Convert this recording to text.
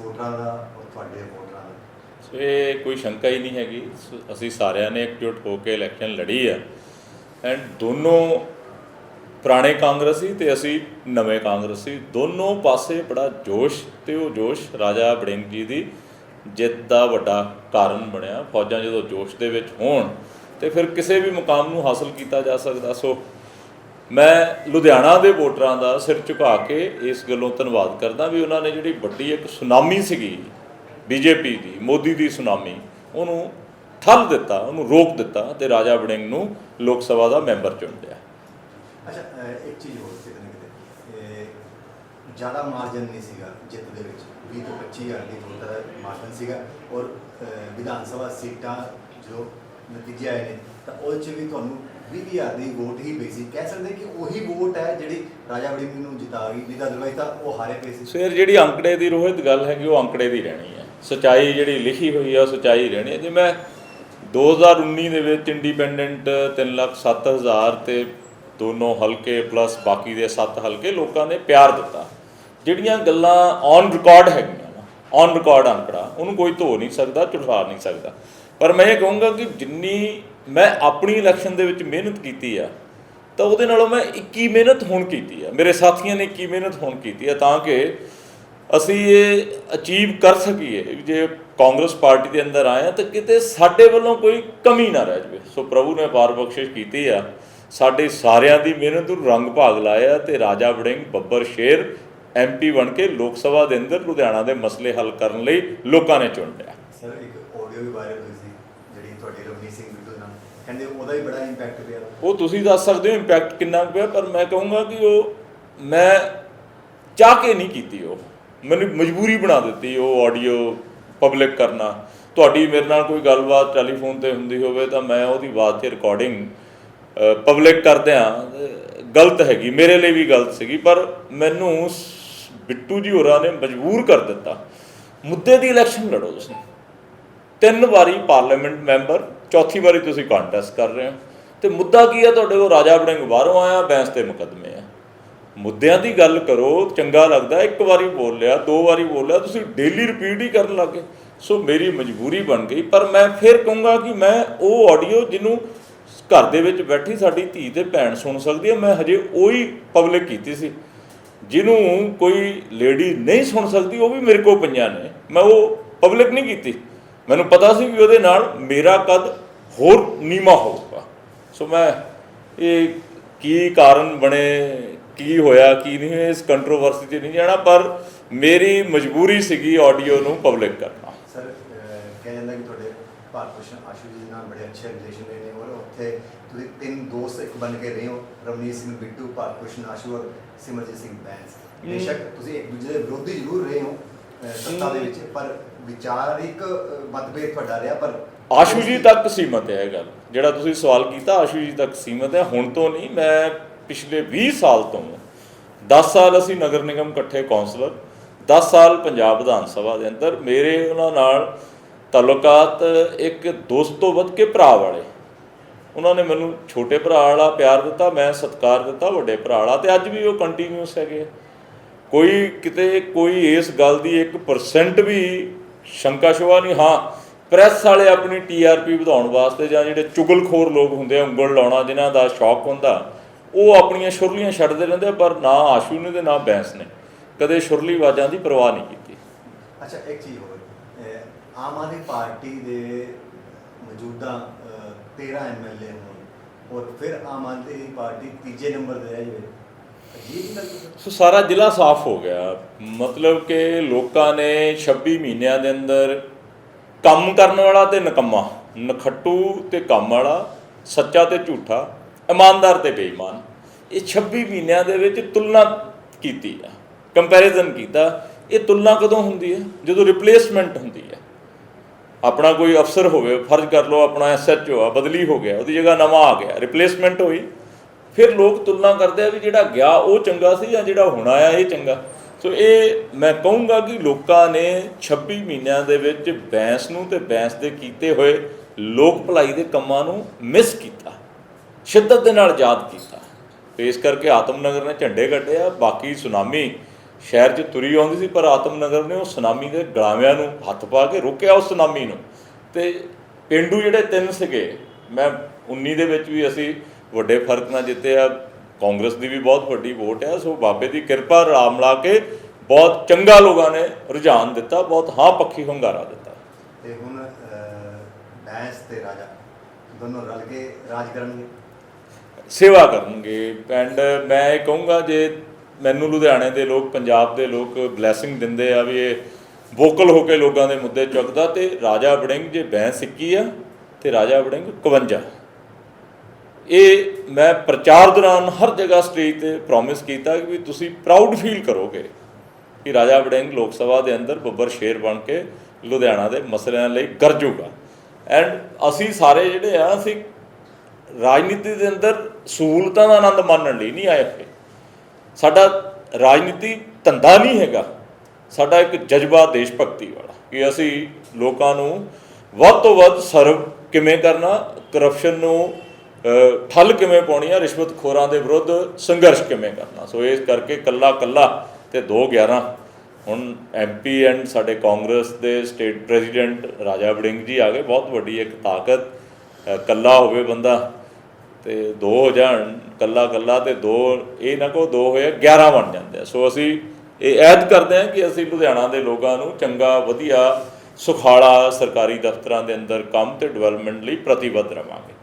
ਵੋਟਰਾਂ ਦਾ ਔਰ ਤੁਹਾਡੇ ਵੋਟਰਾਂ ਦਾ? ਸੋ ਇਹ ਕੋਈ ਸ਼ੰਕਾ ਹੀ ਨਹੀਂ ਹੈਗੀ। ਅਸੀਂ ਸਾਰਿਆਂ ਨੇ ਇਕਜੁੱਟ ਹੋ ਕੇ ਇਲੈਕਸ਼ਨ ਲੜੀ ਆ। ਐਂਡ ਦੋਨੋਂ ਪੁਰਾਣੇ ਕਾਂਗਰਸੀ ਤੇ ਅਸੀਂ ਨਵੇਂ ਕਾਂਗਰਸੀ। ਦੋਨੋਂ ਪਾਸੇ ਬੜਾ ਜੋਸ਼ ਤੇ ਉਹ ਜੋਸ਼ ਰਾਜਾ ਬੜਿੰਗ ਜੀ ਦੀ ਜਿੱਤ ਦਾ ਵੱਡਾ ਕਾਰਨ ਬਣਿਆ। ਫੌਜਾਂ ਜਦੋਂ ਜੋਸ਼ ਦੇ ਵਿੱਚ ਹੋਣ ਤੇ ਫਿਰ ਕਿਸੇ ਵੀ ਮੁਕਾਮ ਨੂੰ ਹਾਸਲ ਕੀਤਾ ਜਾ ਸਕਦਾ। ਸੋ ਮੈਂ ਲੁਧਿਆਣਾ ਦੇ ਵੋਟਰਾਂ ਦਾ ਸਿਰ ਝੁਕਾ ਕੇ ਇਸ ਗੱਲੋਂ ਧੰਨਵਾਦ ਕਰਦਾ ਵੀ ਉਹਨਾਂ ਨੇ ਜਿਹੜੀ ਵੱਡੀ ਇੱਕ ਸੁਨਾਮੀ ਸੀਗੀ, ਬੀਜੇਪੀ ਦੀ, ਮੋਦੀ ਦੀ ਸੁਨਾਮੀ, ਉਹਨੂੰ ਠੱਲ ਦਿੱਤਾ, ਉਹਨੂੰ ਰੋਕ ਦਿੱਤਾ ਤੇ ਰਾਜਾ ਵੜਿੰਗ ਨੂੰ ਲੋਕ ਸਭਾ ਦਾ ਮੈਂਬਰ ਚੁਣ ਲਿਆ। ਅੱਛਾ ਇੱਕ ਚੀਜ਼ ਹੋਰ ਕਿਤੇ ਕਿਤੇ ਜ਼ਿਆਦਾ ਮਾਰਜਨ ਨਹੀਂ ਸੀਗਾ ਜਿੱਤ ਦੇ ਵਿੱਚ। 20 ਤੋਂ 25 ਹਜ਼ਾਰ ਦੀ ਵੋਟ ਮਾਰਜਨ ਸੀਗਾ ਔਰ ਵਿਧਾਨ ਸਭਾ ਸੀਟਾਂ ਜੋ ਨਤੀਜੇ ਆਏ ਨੇ। ਤਾਂ ਉਹਦੇ 'ਚ ਵੀ ਤੁਹਾਨੂੰ 20 ਹਜ਼ਾਰ ਦੀ ਵੋਟ ਹੀ ਪਈ ਸੀ। ਕਹਿ ਸਕਦੇ ਕਿ ਉਹੀ ਵੋਟ ਹੈ ਜਿਹੜੀ ਰਾਜਾ ਵੜਿੰਗ ਨੂੰ ਜਿਤਾ ਗਈ ਨਹੀਂ ਤਾਂ ਅਦਰਵਾਈਜ਼ ਤਾਂ ਉਹ ਹਾਰੇ ਪਏ ਸੀ। ਫਿਰ ਜਿਹੜੀ ਅੰਕੜੇ ਦੀ ਰੋਹਿਤ ਗੱਲ ਹੈਗੀ, ਉਹ ਅੰਕੜੇ ਦੀ ਰਹਿਣੀ ਹੈ। ਸਚਾਈ ਜਿਹੜੀ ਲਿਖੀ ਹੋਈ ਹੈ ਉਹ ਸਚਾਈ ਰਹਿਣੀ ਹੈ। ਜੇ ਮੈਂ 2019 ਦੇ ਵਿੱਚ ਇੰਡੀਪੈਂਡੈਂਟ 3 ਲੱਖ 7000 ਤੇ ਦੋਨੋਂ ਹਲਕੇ ਪਲੱਸ ਬਾਕੀ ਦੇ 7 ਹਲਕੇ ਲੋਕਾਂ ਨੇ ਪਿਆਰ ਦਿੱਤਾ। ਜਿਹੜੀਆਂ ਗੱਲਾਂ ਔਨ ਰਿਕਾਰਡ ਹੈਗੀਆਂ ਔਨ ਰਿਕਾਰਡ ਅੰਕੜਾ, ਉਹਨੂੰ ਕੋਈ ਧੋ ਨਹੀਂ ਸਕਦਾ ਝੁਠਲਾ ਨਹੀਂ ਸਕਦਾ। ਪਰ ਮੈਂ ਇਹ ਕਹੂੰਗਾ ਕਿ ਜਿੰਨੀ ਮੈਂ ਆਪਣੀ ਇਲੈਕਸ਼ਨ ਦੇ ਵਿੱਚ ਮਿਹਨਤ ਕੀਤੀ ਆ, ਤਾਂ ਉਹਦੇ ਨਾਲੋਂ ਮੈਂ 21 ਮਿਹਨਤ ਹੁਣ ਕੀਤੀ ਆ। ਮੇਰੇ ਸਾਥੀਆਂ ਨੇ 21 ਮਿਹਨਤ ਹੁਣ ਕੀਤੀ ਆ ਤਾਂ ਕਿ ਅਸੀਂ ਇਹ ਅਚੀਵ ਕਰ ਸਕੀਏ ਜੇ ਕਾਂਗਰਸ ਪਾਰਟੀ ਦੇ ਅੰਦਰ ਆਏ ਆ ਤਾਂ ਕਿਤੇ ਸਾਡੇ ਵੱਲੋਂ ਕੋਈ ਕਮੀ ਨਾ ਰਹਿ ਜਾਵੇ। ਸੋ ਪ੍ਰਭੂ ਨੇ ਪਾਰ ਬਖਸ਼ਿਸ਼ ਕੀਤੀ ਆ। ਸਾਡੇ ਸਾਰਿਆਂ ਦੀ ਮਿਹਨਤ ਨੂੰ ਰੰਗ ਭਾਗ ਲਾਇਆ ਤੇ ਰਾਜਾ ਵੜਿੰਗ, ਬੱਬਰ ਸ਼ੇਰ ਐਮਪੀ ਬਣ ਕੇ ਲੋਕ ਸਭਾ ਦੇ ਅੰਦਰ ਲੁਧਿਆਣਾ ਦੇ ਮਸਲੇ ਹੱਲ ਕਰਨ ਲਈ ਲੋਕਾਂ ਨੇ ਚੁਣ ਲਿਆ। ਸਰ, ਇੱਕ ਆਡੀਓ ਵੀ ਵਾਇਰਲ ਹੋਈ ਸੀ ਜਿਹੜੀ ਤੁਹਾਡੀ ਰਵਨੀਤ ਸਿੰਘ ਬਿੱਟੂ ਨਾਲ ਕਹਿੰਦੇ ਉਹਦਾ ਵੀ ਬੜਾ ਇੰਪੈਕਟ ਪਿਆ। ਉਹ ਤੁਸੀਂ ਦੱਸ ਸਕਦੇ ਹੋ ਇੰਪੈਕਟ ਕਿੰਨਾ ਕੁ ਪਿਆ, ਪਰ ਮੈਂ ਕਹੂੰਗਾ ਕਿ ਉਹ ਮੈਂ ਚਾਹ ਕੇ ਨਹੀਂ ਕੀਤੀ ਉਹ। ਮੈਨੂੰ ਮਜਬੂਰੀ ਬਣਾ ਦਿੱਤੀ ਉਹ ਆਡੀਓ ਪਬਲਿਕ ਕਰਨਾ। ਤੁਹਾਡੀ ਮੇਰੇ ਨਾਲ ਕੋਈ ਗੱਲਬਾਤ ਟੈਲੀਫੋਨ ਤੇ ਹੁੰਦੀ ਹੋਵੇ ਤਾਂ ਮੈਂ ਉਹਦੀ ਬਾਤ ਤੇ ਰਿਕਾਰਡਿੰਗ ਪਬਲਿਕ ਕਰਦਿਆਂ ਗਲਤ ਹੈਗੀ। ਮੇਰੇ ਲਈ ਵੀ ਗਲਤ ਸੀਗੀ, ਪਰ ਮੈਨੂੰ ਬਿੱਟੂ ਜੀ ਹੋਰਾਂ ਨੇ ਮਜਬੂਰ ਕਰ ਦਿੱਤਾ। ਮੁੱਦੇ ਦੀ ਇਲੈਕਸ਼ਨ ਲੜੋ ਤੁਸੀਂ। ਤਿੰਨ ਵਾਰੀ ਪਾਰਲੀਮੈਂਟ ਮੈਂਬਰ ਚੌਥੀ ਵਾਰੀ ਤੁਸੀਂ ਕੰਟੈਸਟ ਕਰ ਰਹੇ ਹੋ। ਤੇ ਮੁੱਦਾ ਕੀ ਹੈ ਤੁਹਾਡੇ ਕੋਲ? ਰਾਜਾ ਵੜਿੰਗ ਬਾਹਰੋਂ ਆਇਆ, ਬੈਂਸ ਤੇ ਮੁਕੱਦਮੇ ਆ। ਮੁੱਦਿਆਂ ਦੀ ਗੱਲ ਕਰੋ, ਚੰਗਾ ਲੱਗਦਾ, ਇੱਕ ਵਾਰੀ ਬੋਲ ਲਿਆ ਦੋ ਵਾਰੀ ਬੋਲ ਲਿਆ ਤੁਸੀਂ ਡੇਲੀ ਰਿਪੀਟ ਹੀ ਕਰਨ ਲੱਗੇ। ਸੋ ਮੇਰੀ ਮਜਬੂਰੀ ਬਣ ਗਈ, ਪਰ ਮੈਂ ਫਿਰ ਕਹੂੰਗਾ ਕਿ ਮੈਂ ਉਹ ਆਡੀਓ ਜਿਹਨੂੰ ਘਰ ਦੇ ਵਿੱਚ ਬੈਠੀ ਸਾਡੀ ਧੀ ਤੇ ਭੈਣ ਸੁਣ ਸਕਦੀ ਹੈ, ਮੈਂ ਹਜੇ ਉਹੀ ਪਬਲਿਕ ਕੀਤੀ ਸੀ। ਜਿਹਨੂੰ ਕੋਈ ਲੇਡੀ ਨਹੀਂ ਸੁਣ ਸਕਦੀ, ਉਹ ਵੀ ਮੇਰੇ ਕੋਲ ਪਈਆਂ ਨੇ। ਮੈਂ ਉਹ ਪਬਲਿਕ ਨਹੀਂ ਕੀਤੀ। ਮੈਨੂੰ ਪਤਾ ਸੀ ਕਿ ਉਹਦੇ ਨਾਲ ਮੇਰਾ ਕਦ ਹੋਰ ਨੀਮਾ ਹੋਊਗਾ। ਸੋ ਮੈਂ ਇਹ ਕੀ ਕਾਰਨ ਬਣੇ ਕੀ ਹੋਇਆ ਕੀ ਨਹੀਂ ਹੋਇਆ ਇਸ ਕੰਟਰੋਵਰਸੀ 'ਚ ਨਹੀਂ ਜਾਣਾ ਪਰ ਮੇਰੀ ਮਜਬੂਰੀ ਸੀਗੀ ਆਡੀਓ ਨੂੰ ਪਬਲਿਕ ਕਰਨਾ। ਸਰ ਕਿਹਾ ਜਾਂਦਾ ਕਿ ਤੁਹਾਡੇ ਭਾਰਤ ਭੂਸ਼ਣ ਆਸ਼ੂ ਜੀ ਨਾਲ ਬੜੇ ਅੱਛੇ ਰਿਲੇਸ਼ਨ ਰਹੇ ਨੇ ਔਰ ਉੱਥੇ ਤੁਸੀਂ ਤਿੰਨ ਦੋਸਤ ਇੱਕ ਬਣ ਕੇ ਰਹੇ ਹੋ ਰਵਨੀਤ ਸਿੰਘ ਬਿੱਟੂ ਭਾਰਤ ਭੂਸ਼ਣ ਆਸ਼ੂ ਔਰ ਸਿਮਰਜੀਤ ਸਿੰਘ ਬੈਂਸ। ਬੇਸ਼ੱਕ ਤੁਸੀਂ ਇੱਕ ਦੂਜੇ ਦੇ ਵਿਰੋਧੀ ਜ਼ਰੂਰ ਰਹੇ ਹੋ ਸੱਤਾ ਦੇ ਵਿੱਚ ਪਰ ਵਿਚਾਰਿਕ ਮਤਭੇਦ ਤੁਹਾਡਾ ਰਿਹਾ, ਪਰ ਆਸ਼ੂ ਜੀ ਤੱਕ ਸੀਮਤ ਹੈ ਇਹ ਗੱਲ। ਜਿਹੜਾ ਤੁਸੀਂ ਸਵਾਲ ਕੀਤਾ, ਆਸ਼ੂ ਜੀ ਤੱਕ ਸੀਮਤ ਹੈ। ਹੁਣ ਤੋਂ ਨਹੀਂ, ਮੈਂ ਪਿਛਲੇ 20 ਸਾਲ ਤੋਂ 10 ਸਾਲ ਅਸੀਂ ਨਗਰ ਨਿਗਮ ਇਕੱਠੇ ਕੌਂਸਲਰ 10 ਸਾਲ ਪੰਜਾਬ ਵਿਧਾਨ ਸਭਾ ਦੇ ਅੰਦਰ। ਮੇਰੇ ਉਹਨਾਂ ਨਾਲ ਤਾਲੁਕਾਤ ਇੱਕ ਦੋਸਤ ਤੋਂ ਵੱਧ ਕੇ ਭਰਾ ਵਾਲੇ। ਉਹਨਾਂ ਨੇ ਮੈਨੂੰ ਛੋਟੇ ਭਰਾ ਵਾਲਾ ਪਿਆਰ ਦਿੱਤਾ, ਮੈਂ ਸਤਿਕਾਰ ਦਿੱਤਾ, ਵੱਡੇ ਭਰਾ ਵਾਲਾ। ਤੇ ਅੱਜ ਵੀ ਉਹ ਕੰਟੀਨਿਊਸ ਹੈਗੇ ਕੋਈ ਕਿਤੇ, ਕੋਈ ਇਸ ਗੱਲ ਦੀ 1% ਵੀ ਸ਼ੰਕਾ ਸ਼ੁਬਾ ਨਹੀਂ ਹਾਂ ਪ੍ਰੈਸ ਵਾਲੇ ਆਪਣੀ ਟੀਆਰਪੀ ਵਧਾਉਣ ਵਾਸਤੇ ਜਾਂ ਜਿਹੜੇ ਚੁਗਲਖੋਰ ਲੋਕ ਹੁੰਦੇ ਆ ਉਂਗਲ ਲਾਉਣਾ ਜਿਨ੍ਹਾਂ ਦਾ ਸ਼ੌਕ ਹੁੰਦਾ ਉਹ ਆਪਣੀਆਂ ਸ਼ੁਰਲੀਆਂ ਛੱਡਦੇ ਰਹਿੰਦੇ ਆ, ਪਰ ਨਾ ਆਸ਼ੂ ਨੇ ਤੇ ਨਾ ਬੈਂਸ ਨੇ। ਕਦੇ ਸ਼ੁਰਲੀ ਆਵਾਜ਼ਾਂ ਦੀ ਪਰਵਾਹ ਨਹੀਂ ਕੀਤੀ। ਅੱਛਾ ਇੱਕ ਚੀਜ਼ ਹੋਰ ਆਮ ਆਦਮੀ ਪਾਰਟੀ ਦੇ ਮੌਜੂਦਾ ਅਹ, 13 ਐਮਐਲਏ ਹੋਣ ਔਰ ਫਿਰ ਆਮ ਆਦਮੀ ਪਾਰਟੀ ਤੀਜੇ ਨੰਬਰ ਤੇ ਰਹਿ ਜਾਵੇ। ਸੋ ਸਾਰਾ ਜ਼ਿਲ੍ਹਾ ਸਾਫ਼ ਹੋ ਗਿਆ। ਮਤਲਬ ਕਿ ਲੋਕਾਂ ਨੇ 26 ਮਹੀਨਿਆਂ ਦੇ ਅੰਦਰ ਕੰਮ ਕਰਨ ਵਾਲਾ ਤੇ ਨਕੰਮਾ, ਨਖੱਟੂ ਤੇ ਕੰਮ ਵਾਲਾ, ਸੱਚਾ ਤੇ ਝੂਠਾ, ਇਮਾਨਦਾਰ ਤੇ ਬੇਈਮਾਨ, ਇਹ 26 ਮਹੀਨਿਆਂ ਦੇ ਵਿੱਚ ਤੁਲਨਾ ਕੀਤੀ ਆ ਕੰਪੈਰੀਜ਼ਨ ਕੀਤਾ। ਇਹ ਤੁਲਨਾ ਕਦੋਂ ਹੁੰਦੀ ਹੈ? ਜਦੋਂ ਰਿਪਲੇਸਮੈਂਟ ਹੁੰਦੀ ਹੈ। ਆਪਣਾ ਕੋਈ ਅਫਸਰ ਹੋਵੇ, ਫਰਜ਼ ਕਰ ਲਓ ਆਪਣਾ ਐਸਐਚਓ ਆ, ਬਦਲੀ ਹੋ ਗਿਆ, ਉਹਦੀ ਜਗ੍ਹਾ ਨਵਾਂ ਆ ਗਿਆ ਰਿਪਲੇਸਮੈਂਟ ਹੋਈ। ਫਿਰ ਲੋਕ ਤੁਲਨਾ ਕਰਦੇ ਆ ਵੀ ਜਿਹੜਾ ਗਿਆ ਉਹ ਚੰਗਾ ਸੀ ਜਾਂ ਜਿਹੜਾ ਹੁਣ ਆਇਆ ਇਹ ਚੰਗਾ। ਸੋ ਇਹ ਮੈਂ ਕਹੂੰਗਾ ਕਿ ਲੋਕਾਂ ਨੇ 26 ਮਹੀਨਿਆਂ ਦੇ ਵਿੱਚ ਬੈਂਸ ਨੂੰ ਤੇ ਬੈਂਸ ਦੇ ਕੀਤੇ ਹੋਏ ਲੋਕ ਭਲਾਈ ਦੇ ਕੰਮਾਂ ਨੂੰ ਮਿਸ ਕੀਤਾ, ਸ਼ਿੱਦਤ ਦੇ ਨਾਲ ਯਾਦ ਕੀਤਾ। ਤੇ ਇਸ ਕਰਕੇ ਆਤਮਨਗਰ ਨੇ ਝੰਡੇ ਕੱਢੇ ਆ, ਬਾਕੀ ਸੁਨਾਮੀ ਸ਼ਹਿਰ 'ਚ ਤੁਰੀ ਆਉਂਦੀ ਸੀ, ਪਰ ਆਤਮਨਗਰ ਨੇ ਉਹ ਸੁਨਾਮੀ ਦੇ ਗਲਾਵਿਆਂ ਨੂੰ ਹੱਥ ਪਾ ਕੇ ਰੋਕਿਆ ਉਸ ਸੁਨਾਮੀ ਨੂੰ। ਤੇ ਪਿੰਡੂ ਜਿਹੜੇ ਤਿੰਨ ਸੀਗੇ, ਮੈਂ 19 ਦੇ ਵਿੱਚ ਵੀ ਅਸੀਂ ਵੱਡੇ ਫ਼ਰਕ ਨਾਲ ਜਿੱਤੇ ਆ ਕਾਂਗਰਸ ਦੀ ਵੀ ਬਹੁਤ ਵੱਡੀ ਵੋਟ ਆ ਸੋ ਬਾਬੇ ਦੀ ਕਿਰਪਾ ਰਾਮ ਮਿਲਾ ਕੇ ਬਹੁਤ ਚੰਗਾ ਲੋਕਾਂ ਨੇ ਰੁਝਾਨ ਦਿੱਤਾ ਬਹੁਤ ਹਾਂ ਪੱਖੀ ਹੁੰਗਾਰਾ ਦਿੱਤਾ। ਤੇ ਹੁਣ ਬੈਂਸ ਤੇ ਰਾਜਾ ਦੋਨੋਂ ਰਲ ਕੇ ਰਾਜ ਕਰਨਗੇ? ਸੇਵਾ ਕਰਨਗੇ। ਐਂਡ ਮੈਂ ਇਹ ਕਹੂੰਗਾ ਜੇ ਮੈਨੂੰ ਲੁਧਿਆਣੇ ਦੇ ਲੋਕ ਪੰਜਾਬ ਦੇ ਲੋਕ ਬਲੇਸਿੰਗ ਦਿੰਦੇ ਆ ਵੀ ਇਹ ਵੋਕਲ ਹੋ ਕੇ ਲੋਕਾਂ ਦੇ ਮੁੱਦੇ ਚੁੱਕਦਾ ਤੇ ਰਾਜਾ ਵੜਿੰਗ ਜੇ ਬੈਂਸ 21 ਆ ਤੇ ਰਾਜਾ ਵੜਿੰਗ 51 ਇਹ ਮੈਂ ਪ੍ਰਚਾਰ ਦੌਰਾਨ ਹਰ ਜਗ੍ਹਾ ਸਟੇਜ ਤੇ ਪ੍ਰੋਮਿਸ ਕੀਤਾ ਕਿ ਵੀ ਤੁਸੀਂ ਪ੍ਰਾਊਡ ਫੀਲ ਕਰੋਗੇ ਕਿ ਰਾਜਾ ਵੜਿੰਗ ਲੋਕ ਸਭਾ ਦੇ ਅੰਦਰ ਬੱਬਰ ਸ਼ੇਰ ਬਣ ਕੇ ਲੁਧਿਆਣਾ ਦੇ ਮਸਲਿਆਂ ਲਈ ਗਰਜੂਗਾ। ਐਂਡ ਅਸੀਂ ਸਾਰੇ ਜਿਹੜੇ ਆ, ਅਸੀਂ ਰਾਜਨੀਤੀ ਦੇ ਅੰਦਰ ਸਹੂਲਤਾਂ ਦਾ ਆਨੰਦ ਮਾਣਨ ਲਈ ਨਹੀਂ ਆਏ ਹੋਏ ਸਾਡਾ ਰਾਜਨੀਤੀ ਧੰਦਾ ਨਹੀਂ ਹੈਗਾ। ਸਾਡਾ ਇੱਕ ਜਜ਼ਬਾ ਦੇਸ਼ ਭਗਤੀ ਵਾਲਾ ਕਿ ਅਸੀਂ ਲੋਕਾਂ ਨੂੰ ਵੱਧ ਤੋਂ ਵੱਧ ਸਰਵ ਕਿਵੇਂ ਕਰਨਾ ਕਰਪਸ਼ਨ ਨੂੰ ਠੱਲ ਕਿਵੇਂ ਪਾਉਣੀ ਆ? ਰਿਸ਼ਵਤਖੋਰਾਂ ਦੇ ਵਿਰੁੱਧ ਸੰਘਰਸ਼ ਕਿਵੇਂ ਕਰਨਾ? ਸੋ ਇਸ ਕਰਕੇ ਕੱਲਾ ਕੱਲਾ ਤੇ 211 ਹੁਣ ਐਮਪੀ ਐਂਡ ਸਾਡੇ ਕਾਂਗਰਸ ਦੇ ਸਟੇਟ ਪ੍ਰੈਜ਼ੀਡੈਂਟ ਰਾਜਾ ਵੜਿੰਗ ਜੀ ਆ ਗਏ। ਬਹੁਤ ਵੱਡੀ ਇੱਕ ਤਾਕਤ ਅ, ਕੱਲਾ ਹੋਵੇ ਬੰਦਾ ਤੇ ਦੋ ਹੋ ਜਾਣ ਕੱਲਾ ਕੱਲਾ ਤੇ ਦੋ ਇਹ ਨਾ ਕੋ ਦੋ ਹੋਏ 11 ਬਣ ਜਾਂਦੇ ਆ। ਸੋ ਅਸੀਂ ਇਹ ਐਦ ਕਰਦੇ ਹਾਂ ਕਿ ਅਸੀਂ ਲੁਧਿਆਣਾ ਦੇ ਲੋਕਾਂ ਨੂੰ ਚੰਗਾ ਵਧੀਆ ਸੁਖਾਲਾ ਸਰਕਾਰੀ ਦਫ਼ਤਰਾਂ ਦੇ ਅੰਦਰ ਕੰਮ ਤੇ ਡਿਵੈਲਪਮੈਂਟ ਲਈ ਪ੍ਰਤੀਬੱਧ ਰਵਾਂਗੇ।